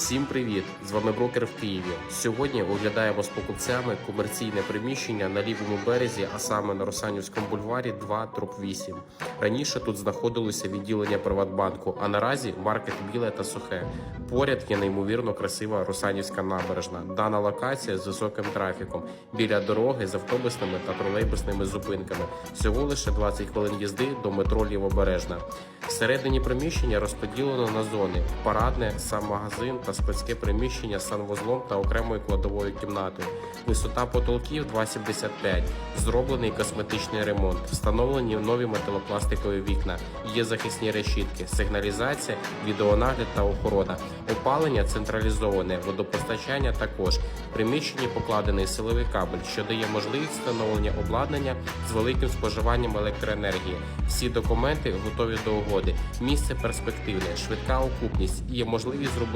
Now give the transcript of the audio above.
Всім привіт! З вами брокер в Києві. Сьогодні оглядаємо з покупцями комерційне приміщення на лівому березі, а саме на Росанівському бульварі 2 троп 8. Раніше тут знаходилося відділення Приватбанку, а наразі маркет біле та сухе. Поряд є неймовірно красива Росанівська набережна. Дана локація з високим трафіком біля дороги з автобусними та тролейбусними зупинками. Всього лише 20 хвилин їзди до метро Лівобережна. Всередині приміщення розподілено на зони: парадне, сам магазин та складське приміщення з санвузлом та окремою кладовою кімнатою. Висота потолків 2,75. Зроблений косметичний ремонт. Встановлені нові металопластикові вікна. Є захисні решітки, сигналізація, відеонагляд та охорона. Опалення централізоване, водопостачання також. В приміщенні покладений силовий кабель, що дає можливість встановлення обладнання з великим споживанням електроенергії. Всі документи готові до угоди. Місце перспективне, швидка окупність і є можливість зробити.